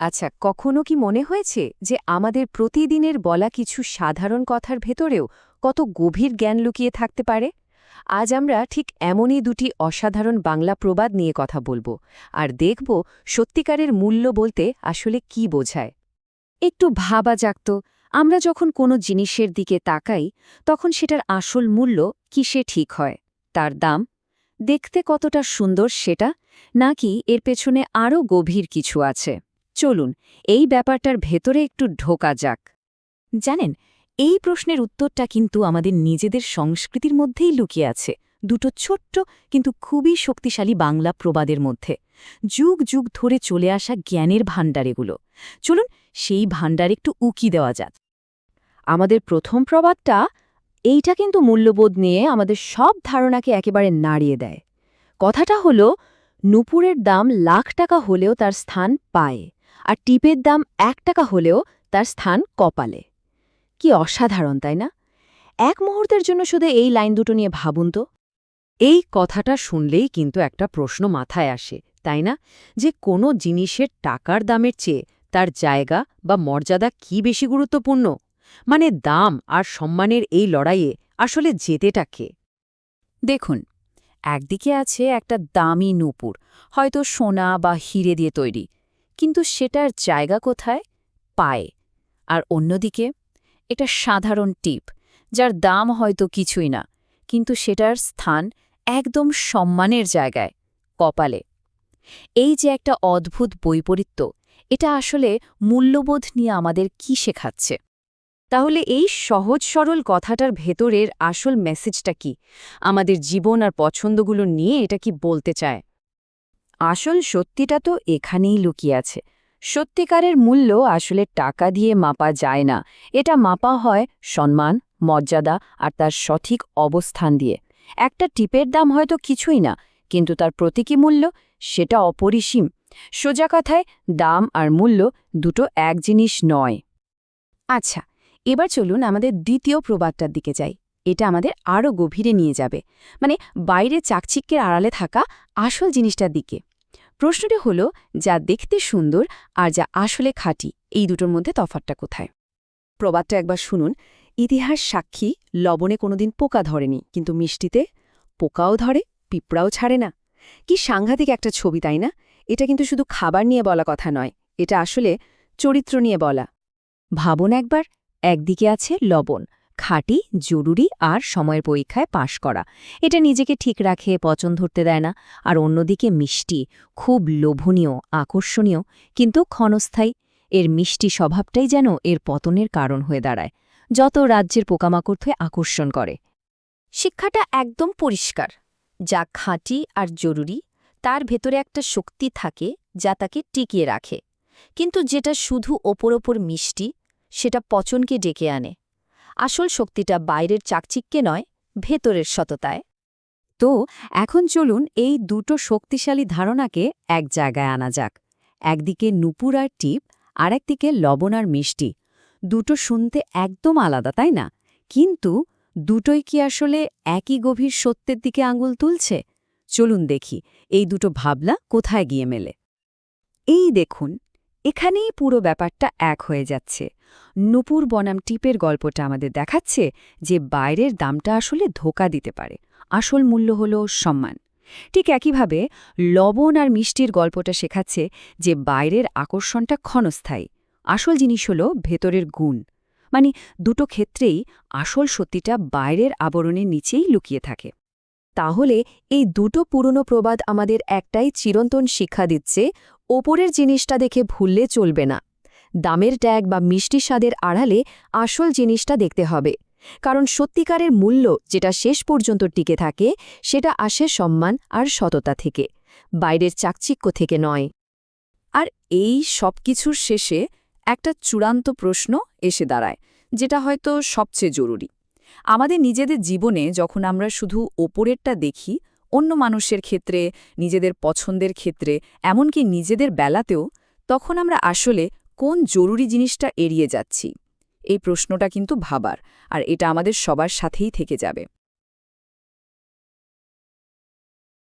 আচ্ছা কখনো কি মনে হয়েছে যে আমাদের প্রতিদিনের বলা কিছু সাধারণ কথার ভেতরেও কত গভীর জ্ঞান লুকিয়ে থাকতে পারে? আজ আমরা ঠিক এমনই দুটি অসাধারণ বাংলা প্রবাদ নিয়ে কথা বলব আর দেখব সত্যিকারের মূল্য বলতে আসলে কি বোঝায়। একটু ভাবা যাক আমরা যখন কোনো জিনিসের দিকে তাকাই, তখন সেটার আসল মূল্য কিসে ঠিক হয়? তার দাম? দেখতে কতটা সুন্দর সেটা? নাকি এর পেছনে আরও গভীর কিছু আছে? চলুন, এই ব্যাপারটার ভেতরে একটু ঢোকা যাক। জানেন, এই প্রশ্নের উত্তরটা কিন্তু আমাদের নিজেদের সংস্কৃতির মধ্যেই লুকিয়ে আছে, দুটো ছোট্ট কিন্তু খুবই শক্তিশালী বাংলা প্রবাদের মধ্যে। যুগ যুগ ধরে চলে আসা জ্ঞানের ভাণ্ডার এগুলো। চলুন, সেই ভাণ্ডার একটু উকি দেওয়া যাক। আমাদের প্রথম প্রবাদটা, এইটা কিন্তু মূল্যবোধ নিয়ে আমাদের সব ধারণাকে একেবারে নাড়িয়ে দেয়। কথাটা হলো, নুপুরের দাম লাখ টাকা হলেও তার স্থান পায়ে। আর টিপের দাম এক টাকা হলেও তার স্থান কপালে। কি অসাধারণ, তাই না? এক মুহূর্তের জন্য শুধু এই লাইন দুটো নিয়ে ভাবুন তো। এই কথাটা শুনলেই কিন্তু একটা প্রশ্ন মাথায় আসে, তাই না? যে কোনো জিনিসের টাকার দামের চেয়ে তার জায়গা বা মর্যাদা কি বেশি গুরুত্বপূর্ণ? মানে দাম আর সম্মানের এই লড়াইয়ে আসলে জেতেটা কে? দেখুন, একদিকে আছে একটা দামি নূপুর, হয়তো সোনা বা হিরে দিয়ে তৈরি কিন্তু সেটার জায়গা কোথায়? পায়ে। আর অন্যদিকে, এটা সাধারণ টিপ, যার দাম হয়তো কিছুই না, কিন্তু সেটার স্থান একদম সম্মানের জায়গায়, কপালে। এই যে একটা অদ্ভুত বৈপরীত্য, এটা আসলে মূল্যবোধ নিয়ে আমাদের কি শেখাচ্ছে? তাহলে এই সহজ সরল কথাটার ভেতরের আসল মেসেজটা কি? আমাদের জীবন আর পছন্দগুলো নিয়ে এটা কি বলতে চায়? আসল সত্যিটা তো এখানেই লুকিয়ে আছে। সত্যিকারের মূল্য আসলে টাকা দিয়ে মাপা যায় না। এটা মাপা হয় সম্মান, মর্যাদা আর তার সঠিক অবস্থান দিয়ে। একটা টিপের দাম হয়তো কিছুই না, কিন্তু তার প্রতীকী মূল্য সেটা অপরিসীম। সোজা কথায়, দাম আর মূল্য দুটো এক জিনিস নয়। আচ্ছা এবার চলুন আমাদের দ্বিতীয় প্রবাদটার দিকে যাই। এটা আমাদের আরও গভীরে নিয়ে যাবে। মানে বাইরে চাকচিক্যের আড়ালে থাকা আসল জিনিসটার দিকে। প্রশ্নটি হল, যা দেখতে সুন্দর আর যা আসলে খাঁটি, এই দুটোর মধ্যে তফাতটা কোথায়? প্রবাদটা একবার শুনুন। ইতিহাস সাক্ষী, লবণে কোনোদিন পোকা ধরেনি, কিন্তু মিষ্টিতে পোকাও ধরে, পিঁপড়াও ছাড়ে না। কি সাংঘাতিক একটা ছবি, তাই না? এটা কিন্তু শুধু খাবার নিয়ে বলা কথা নয়, এটা আসলে চরিত্র নিয়ে বলা। ভাবন একবার, একদিকে আছে লবণ খাঁটি, জরুরি আর সময়ের পরীক্ষায় পাশ করা। এটা নিজেকে ঠিক রাখে পচন ধরতে দেয় না। আর অন্যদিকে মিষ্টি খুব লোভনীয়, আকর্ষণীয়, কিন্তু ক্ষণস্থায়ী। এর মিষ্টি স্বভাবটাই যেন এর পতনের কারণ হয়ে দাঁড়ায়। যত রাজ্যের পোকামাকড় হয়ে আকর্ষণ করে। শিক্ষাটা একদম পরিষ্কার। যা খাঁটি আর জরুরি, তার ভেতরে একটা শক্তি থাকে যা তাকে টিকিয়ে রাখে। কিন্তু যেটা শুধু ওপর ওপর মিষ্টি, সেটা পচনকে ডেকে আনে। আসল শক্তিটা বাইরের চাকচিক্যে নয়, ভেতরের সততায়। তো, এখন চলুন এই দুটো শক্তিশালী ধারণাকে এক জায়গায় আনা যাক। একদিকে নুপুর আর টিপ আর একদিকে লবণ আর মিষ্টি। দুটো শুনতে একদম আলাদা, তাই না? কিন্তু দুটোই কি আসলে একই গভীর সত্যের দিকে আঙুল তুলছে? চলুন দেখি, এই দুটো ভাবনা কোথায় গিয়ে মেলে? এই দেখুন এখানেই পুরো ব্যাপারটা এক হয়ে যাচ্ছে। নুপুর বনাম টিপের গল্পটা আমাদের দেখাচ্ছে যে বাইরের দামটা আসলে ধোকা দিতে পারে। আসল মূল্য হল সম্মান। ঠিক একইভাবে লবণ আর মিষ্টির গল্পটা শেখাচ্ছে যে বাইরের আকর্ষণটা ক্ষণস্থায়ী। আসল জিনিস হল ভেতরের গুণ। মানে দুটো ক্ষেত্রেই আসল সত্যিটা বাইরের আবরণের নিচেই লুকিয়ে থাকে। তাহলে এই দুটো পুরনো প্রবাদ আমাদের একটাই চিরন্তন শিক্ষা দিচ্ছে ওপরের জিনিসটা দেখে ভুললে চলবে না। দামের ট্যাগ বা মিষ্টি স্বাদের আড়ালে আসল জিনিসটা দেখতে হবে। কারণ সত্যিকারের মূল্য যেটা শেষ পর্যন্ত টিকে থাকে, সেটা আসে সম্মান আর সততা থেকে, বাইরের চাকচিক্য থেকে নয়। আর এই সব কিছুর শেষে একটা চূড়ান্ত প্রশ্ন এসে দাঁড়ায়, যেটা হয়তো সবচেয়ে জরুরি। আমাদের নিজেদের জীবনে যখন আমরা শুধু ওপরেরটা দেখি অন্য মানুষের ক্ষেত্রে, নিজেদের পছন্দের ক্ষেত্রে, এমনকি নিজেদের বেলাতেও, তখন আমরা আসলে কোন জরুরি জিনিসটা এড়িয়ে যাচ্ছি? এই প্রশ্নটা কিন্তু ভাবার, আর এটা আমাদের সবার সাথেই থেকে যাবে।